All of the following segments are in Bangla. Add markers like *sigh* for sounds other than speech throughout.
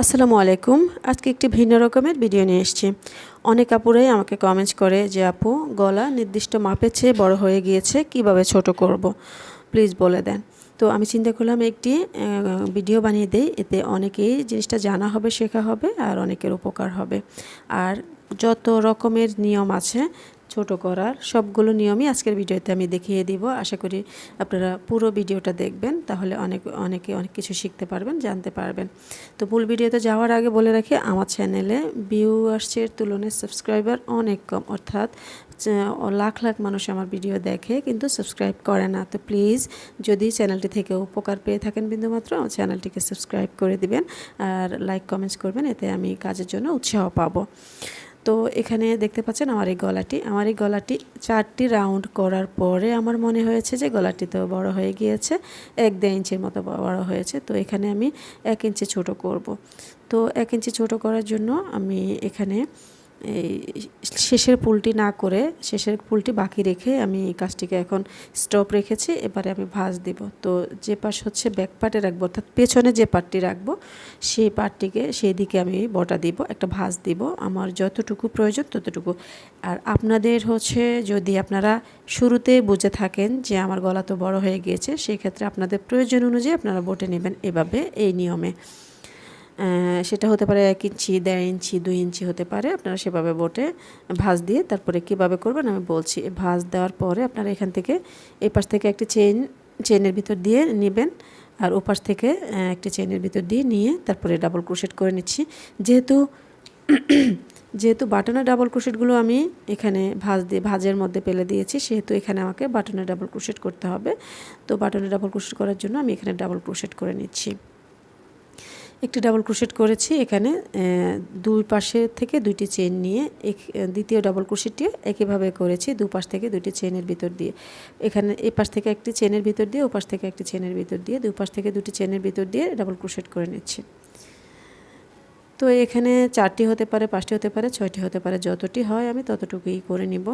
আসসালামু আলাইকুম। আজকে একটি ভিন্ন রকমের ভিডিও নিয়ে এসেছি। অনেক আপুরাই আমাকে কমেন্টস করে যে, আপু, গলা নির্দিষ্ট মাপের চেয়ে বড় হয়ে গিয়েছে, কীভাবে ছোট করব? প্লিজ বলে দেন। তো আমি চিন্তা করলাম, একটি ভিডিও বানিয়ে দেই, এতে অনেকেই জিনিসটা জানা হবে, শেখা হবে, আর অনেকের উপকার হবে। আর যত রকমের নিয়ম আছে ছোট করার সবগুলো নিয়মই আজকের ভিডিওতে আমি দেখিয়ে দিব। আশা করি আপনারা পুরো ভিডিওটা দেখবেন, তাহলে অনেক, অনেকে অনেক কিছু শিখতে পারবেন, জানতে পারবেন। তো মূল ভিডিওতে যাওয়ার আগে বলে রাখি, আমার চ্যানেলে ভিউয়ার্সের তুলনায় সাবস্ক্রাইবার অনেক কম, অর্থাৎ লাখ লাখ মানুষ আমার ভিডিও দেখে, কিন্তু সাবস্ক্রাইব করে না। তো প্লিজ যদি চ্যানেলটি থেকে উপকার পেয়ে থাকেন বিন্দুমাত্র, আমার চ্যানেলটিকে সাবস্ক্রাইব করে দিবেন, আর লাইক কমেন্টস করবেন, এতে আমি কাজের জন্য উৎসাহ পাবো। তো এখানে দেখতে পাচ্ছেন আমার এই গলাটি। আমার এই গলাটি চারটি রাউন্ড করার পরে আমার মনে হয়েছে যে গলাটি তো বড় হয়ে গিয়েছে, এক দেড় ইঞ্চির মতো বড় হয়েছে। তো এখানে আমি এক ইঞ্চি ছোট করব। তো এক ইঞ্চি ছোট করার জন্য আমি এখানে শেষের পুলটি না করে শেষের পুলটি বাকি রেখে আমি এই কাজটিকে এখন স্টপ রেখেছি। এবারে আমি ভাঁজ দিব। তো যে পাশ হচ্ছে ব্যাক পার্টে রাখব, অর্থাৎ পেছনে যে পার্টটি রাখব, সেই পার্টটিকে সেই দিকে আমি বটা দিব, একটা ভাঁজ দিব। আমার যতটুকু প্রয়োজন ততটুকু। আর আপনাদের হচ্ছে যদি আপনারা শুরুতে বুঝে থাকেন যে আমার গলা তো বড় হয়ে গিয়েছে, সেই ক্ষেত্রে আপনাদের প্রয়োজন অনুযায়ী আপনারা বটে নেবেন এভাবে, এই নিয়মে। সেটা হতে পারে এক ইঞ্চি, দেড় ইঞ্চি, দুই ইঞ্চি হতে পারে। আপনারা সেভাবে বোটে ভাঁজ দিয়ে তারপরে কীভাবে করবেন আমি বলছি। ভাঁজ দেওয়ার পরে আপনারা এখান থেকে এই পাশ থেকে একটি চেইন, চেইনের ভিতর দিয়ে নেবেন আর ওপাশ থেকে একটি চেইনের ভিতর দিয়ে নিয়ে তারপরে ডাবল ক্রোশেট করে নিচ্ছি। যেহেতু *clears throat* যেহেতু বাটনের ডাবল ক্রোশেটগুলো আমি এখানে ভাজ দিয়ে, ভাজের মধ্যে পেলে দিয়েছি, সেহেতু এখানে আমাকে বাটনের ডাবল ক্রোশেট করতে হবে। তো বাটনের ডাবল ক্রোশেট করার জন্য আমি এখানে ডাবল ক্রোশেট করে নিচ্ছি। একটি ডাবল ক্রোশেট করেছি, এখানে দুই পাশে থেকে দুইটি চেন নিয়ে, এক, দ্বিতীয় ডাবল ক্রোশেটটি একইভাবে করেছি দুপাশ থেকে দুইটি চেনের ভিতর দিয়ে। এখানে এই পাশ থেকে একটি চেনের ভিতর দিয়ে ওপাশ থেকে একটি চেনের ভিতর দিয়ে, দুই পাশ থেকে দুটি চেনের ভিতর দিয়ে ডাবল ক্রোশেট করে নিচ্ছি। তো এখানে চারটি হতে পারে, পাঁচটি হতে পারে, ছয়টি হতে পারে, যতটি হয় আমি ততটুকুই করে নিব।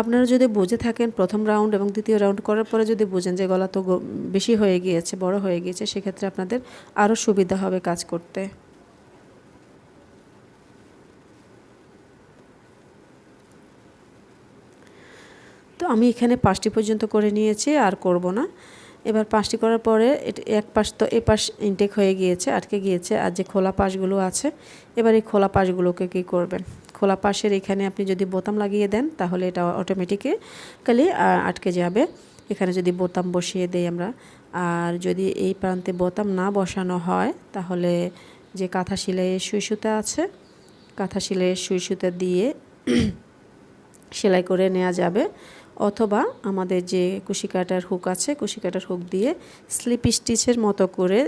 আপনারা যদি বুঝে থাকেন প্রথম রাউন্ড এবং দ্বিতীয় রাউন্ড করার পরে যদি বুঝেন যে গলা তো বেশি হয়ে গিয়েছে, বড় হয়ে গিয়েছে, সেক্ষেত্রে আপনাদের আরও সুবিধা হবে কাজ করতে। তো আমি এখানে পাঁচটি পর্যন্ত করে নিয়েছি, আর করব না। এবার পাঁচটি করার পরে এক পাশ তো এ পাশ ইনটেক হয়ে গিয়েছে, আটকে গিয়েছে, আর যে খোলা পাশগুলো আছে, এবার এই খোলা পাশগুলোকে কী করবেন? খোলা পাশের এখানে আপনি যদি বোতাম লাগিয়ে দেন, তাহলে এটা অটোমেটিক্যালি আটকে যাবে। এখানে যদি বোতাম বসিয়ে দেই আমরা। আর যদি এই প্রান্তে বোতাম না বসানো হয়, তাহলে যে কাঁথা সেলাইয়ের সুই সুতা আছে, কাঁথা সেলাইয়ের সুই সুতা দিয়ে *clears throat* সেলাই করে নেওয়া যাবে। অথবা আমাদের যে কুশি কাটার হুক আছে, কুশি কাটার হুক দিয়ে স্লিপ স্টিচের মতো করে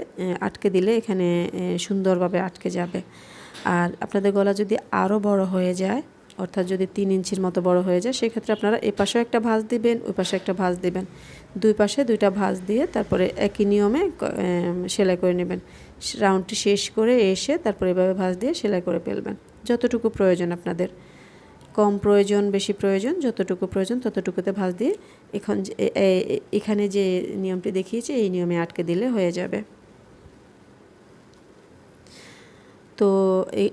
আটকে দিলে এখানে সুন্দরভাবে আটকে যাবে। আর আপনাদের গলা যদি আরও বড় হয়ে যায়, অর্থাৎ যদি তিন ইঞ্চির মতো বড় হয়ে যায়, সেক্ষেত্রে আপনারা এ পাশেও একটা ভাঁজ দিবেন, ওই পাশে একটা ভাঁজ দিবেন। দুই পাশে দুইটা ভাঁজ দিয়ে তারপরে একই নিয়মে সেলাই করে নেবেন। রাউন্ডটি শেষ করে এসে তারপরে এভাবে ভাঁজ দিয়ে সেলাই করে ফেলবেন। যতটুকু প্রয়োজন আপনাদের। কম প্রয়োজন, বেশি প্রয়োজন, যতটুকু প্রয়োজন ততটুকুতে ভাঁজ দিয়ে এখন এখানে যে নিয়মটি দেখিয়েছি, এই নিয়মে আটকে দিলে হয়ে যাবে তো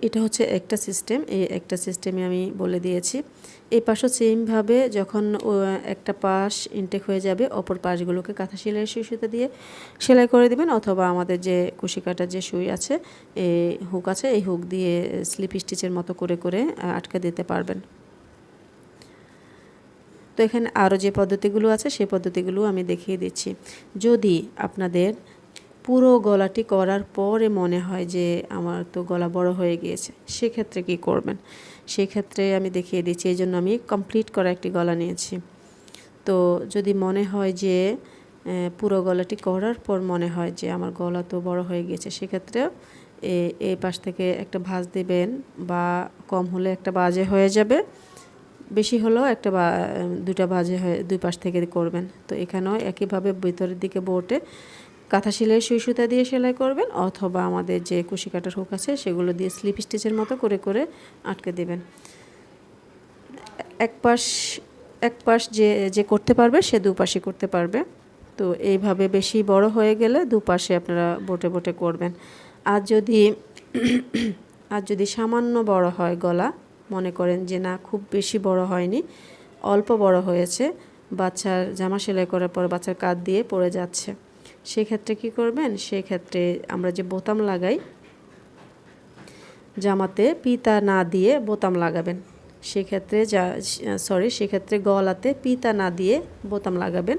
এটা হচ্ছে একটা সিস্টেম এই একটা সিস্টেমে আমি বলে দিয়েছি। এই পাশও সেমভাবে যখন একটা পাশ ইনটেক হয়ে যাবে, অপর পাশগুলোকে কাঁথা সেলাই সুই দিয়ে সেলাই করে দিবেন, অথবা আমাদের যে কুশি কাটার যে সুই আছে, এই হুক আছে, এই হুক দিয়ে স্লিপ স্টিচের মতো করে করে আটকে দিতে পারবেন। তো এখানে আরও যে পদ্ধতিগুলো আছে সেই পদ্ধতিগুলো আমি দেখিয়ে দিচ্ছি। যদি আপনাদের পুরো গলাটি করার পরে মনে হয় যে আমার তো গলা বড় হয়ে গিয়েছে। সেক্ষেত্রে কি করবেন? সেক্ষেত্রে আমি দেখিয়ে দিচ্ছি, এই জন্য আমি কমপ্লিট করা একটি গলা নিয়েছি। তো যদি মনে হয় যে পুরো গলাটি করার পর মনে হয় যে আমার গলা তো বড় হয়ে গিয়েছে, সেক্ষেত্রে এই পাশ থেকে একটা ভাঁজ দেবেন বা কম হলে একটা বাজে হয়ে যাবে। বেশি হলেও একটা বা দুটা বাজে হয়ে, দুই পাশ থেকে করবেন। তো এখানেও একইভাবে ভিতরের দিকে বোটে। কাঁথা সেলাই সুই সুতা দিয়ে সেলাই করবেন অথবা আমাদের যে কুশি কাটার হুক আছে সেগুলো দিয়ে স্লিপ স্টিচের মতো করে করে আটকে দেবেন। এক পাশ এক পাশ যে যে করতে পারবে সে দুপাশে করতে পারবে। তো এইভাবে বেশি বড় হয়ে গেলে দুপাশে আপনারা বোটে বোটে করবেন। আর যদি আর যদি সামান্য বড় হয় গলা, মনে করেন যে না, খুব বেশি বড় হয়নি, অল্প বড় হয়েছে, বাচ্চার জামা সেলাই করার পর বাচ্চার কাঁধ দিয়ে পড়ে যাচ্ছে। সেক্ষেত্রে কি করবেন? সেক্ষেত্রে আমরা যে বোতাম লাগাই, জামাতে পিতা না দিয়ে বোতাম লাগাবেন। সেক্ষেত্রে যা, সরি, সেক্ষেত্রে গলাতে পিতা না দিয়ে বোতাম লাগাবেন।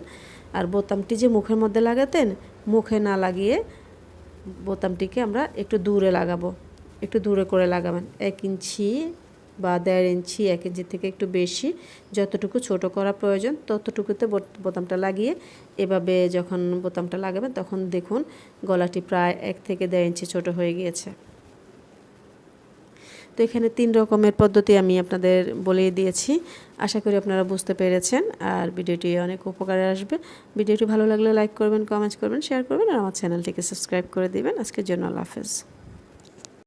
আর বোতামটি যে মুখের মধ্যে লাগাতেন, মুখে না লাগিয়ে বোতামটিকে আমরা একটু দূরে লাগাবো। একটু দূরে করে লাগাবেন। এক ইঞ্চি বা দেড় ইঞ্চি, এক ইঞ্চি থেকে একটু বেশি, যতটুকু ছোট করা প্রয়োজন, ততটুকুতে বোতামটা লাগিয়ে এভাবে যখন বোতামটা লাগাবেন তখন দেখুন গলাটি প্রায় এক থেকে দেড় ইঞ্চি ছোট হয়ে গিয়েছে। তো এখানে তিন রকমের পদ্ধতি আমি আপনাদের বলেই দিয়েছি। আশা করি আপনারা বুঝতে পেরেছেন। আর ভিডিওটি অনেক উপকারে আসবে। ভিডিওটি ভালো লাগলে লাইক করবেন কমেন্ট করবেন, শেয়ার করবেন, আর আমার চ্যানেলটিকে সাবস্ক্রাইব করে দিবেন। আজকের জন্য আল্লাহ হাফেজ।